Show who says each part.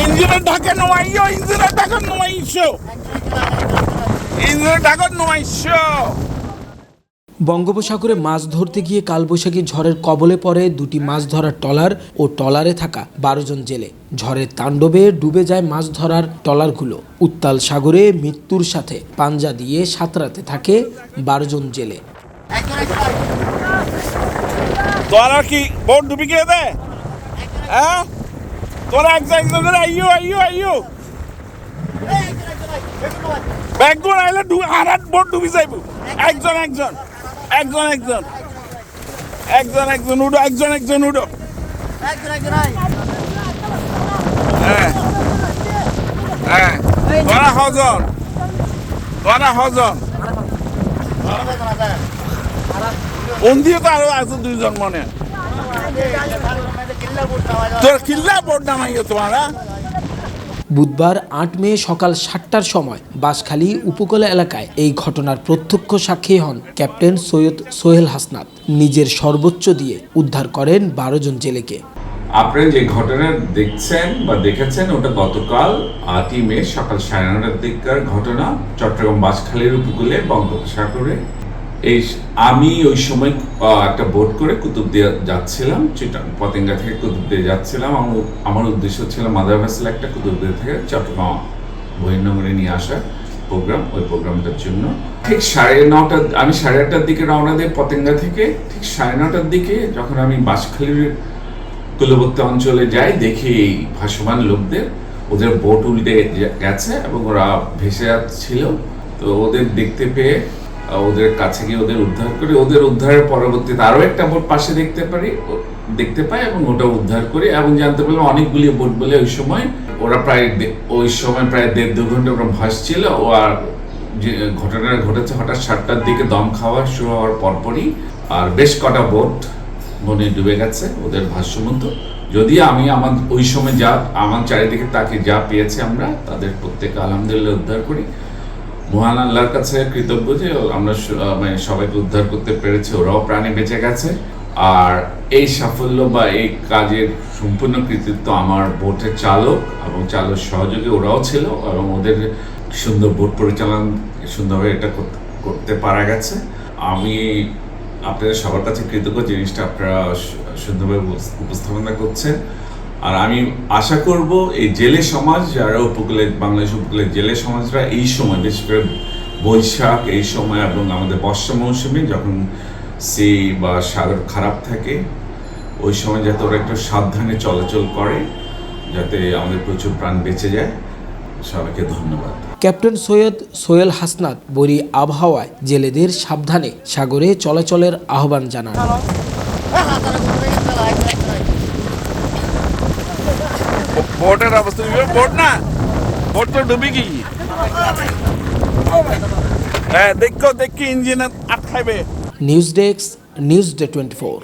Speaker 1: ইঞ্জিনের ঢাকা নোয়াইও ইঞ্জিনের ঢাকা নোয়াইছো ইঞ্জিনের ঢাকা নোয়াইছো
Speaker 2: বঙ্গোপসাগরে মাছ ধরতে গিয়ে কালবৈশাখী ঝড়ের কবলে পড়ে দুটি মাছ ধরার টলার ও টলারে থাকা বারো জন জেলে। ঝড়ের তাণ্ডবে ডুবে যায় মাছ ধরার টলারগুলো। উত্তাল সাগরে মৃত্যুর সাথে পাঞ্জা দিয়ে সাঁতরাতে থাকে বারো জন জেলে।
Speaker 1: কি বোট ডুবি গিয়ে দে হ্যাঁ? তোরা একজন একজন করে আইও আইও আইও ব্যাগগুলো আইলে আর এক বোট ডুবি যাইব। একজন একজন একজন একজন। একজন একজন উডো একজন একজন উডো হ্যাঁ হ্যাঁ। তোরা হজন তোরা হজন। কোন দিয়ে তো আরও আছে দুইজন মনে। তোর কিল্লা বোর্ড নামাইও তোমারা
Speaker 2: বুধবার আট মে সকাল সাতটার সময় বাঁশখালী উপকূলা এলাকায় এই ঘটনার প্রত্যক্ষ সাক্ষী হন ক্যাপ্টেন সৈয়দ সোহেল হাসনাত। নিজের সর্বোচ্চ দিয়ে উদ্ধার করেন বারো জন জেলেকে।
Speaker 3: আপনারা যে ঘটনা দেখছেন বা দেখেছেন ওটা গতকাল আটই মে সকাল সাড়ে নটার দিককার ঘটনা চট্টগ্রাম বাসখালীর উপকূলে বঙ্গোপসাগরে। এই আমি ওই সময় একটা বোট করে কুতুব কুতুবদিয়া যাচ্ছিলাম চিটাং পতেঙ্গা থেকে কুতুবদিয়া যাচ্ছিলাম। আমার উদ্দেশ্য ছিল মাদার ভেসেল একটা কুতুব কুতুবদিয়া থেকে চট্টগ্রাম, বহির্নগরে নিয়ে আসা প্রোগ্রাম, ওই প্রোগ্রামটার জন্য। ঠিক সাড়ে নটা, আমি সাড়ে আটটার দিকে রওনা দিই পতেঙ্গা থেকে। ঠিক সাড়ে নটার দিকে যখন আমি বাসখালীর কুলবর্তী অঞ্চলে যাই, দেখি ভাসমান লোকদের। ওদের বোট উল্টে গেছে এবং ওরা ভেসে যাচ্ছিল। তো ওদের দেখতে পেয়ে ওদের কাছে গিয়ে ওদের উদ্ধার করি, ওদের উদ্ধারের পরবর্তীতে আরও একটা বোট পাশে দেখতে পারি দেখতে পাই এবং ওটা উদ্ধার করি। এবং জানতে পারলাম অনেকগুলি বোট বলে ওই সময় ওরা প্রায় ওই সময় প্রায় দেড় দু ঘণ্টা ওরা ভাসছিল ও আর যে ঘটনাটা ঘটেছে হঠাৎ সাতটার দিকে দম খাওয়া শুরু হওয়ার পরপরই। আর বেশ কটা বোট মনে ডুবে গেছে, ওদের ভাষ্যমতো যদি আমি আমার, ওই সময় যা, আমার চারিদিকে তাকে যা পেয়েছি আমরা, তাদের প্রত্যেকে আলহামদুলিল্লাহ উদ্ধার করি। মহান আল্লাহর কাছে কৃতজ্ঞ যে আমরা মানে সবাইকে উদ্ধার করতে পেরেছি, ওরাও প্রাণে বেঁচে গেছে। আর এই সাফল্য বা এই কাজের সম্পূর্ণ কৃতিত্ব আমার বোটের চালক এবং চালক সহযোগী ওরাও ছিল এবং ওদের সুন্দর বোট পরিচালনা সুন্দরভাবে এটা করতে- পারা গেছে। আমি আপনাদের সবার কাছে কৃতজ্ঞ জিনিসটা আপনারা সুন্দরভাবে উপস্থাপনা করছেন। আর আমি আশা করব এই জেলে সমাজ, যারা উপকূলে, বাংলাদেশ উপকূলের জেলে সমাজরা এই সময়, বিশেষ করে বৈশাখ এই সময় এবং আমাদের বর্ষা মৌসুমে যখন সি বা সাগর খারাপ থাকে, ওই সময় যাতে ওরা একটু সাবধানে চলাচল করে, যাতে আমাদের প্রচুর প্রাণ বেঁচে যায়। সবাইকে ধন্যবাদ।
Speaker 2: ক্যাপ্টেন সৈয়দ সোহেল হাসনাত বরি আবহাওয়ায় জেলেদের সাবধানে সাগরে চলাচলের আহ্বান জানান।
Speaker 1: বোটের অবস্থা? বোট না? ভোট তো ডুবি কি হ্যাঁ দেখো, দেখি ইঞ্জিনে আটকাইবে।
Speaker 2: News desk, news day twenty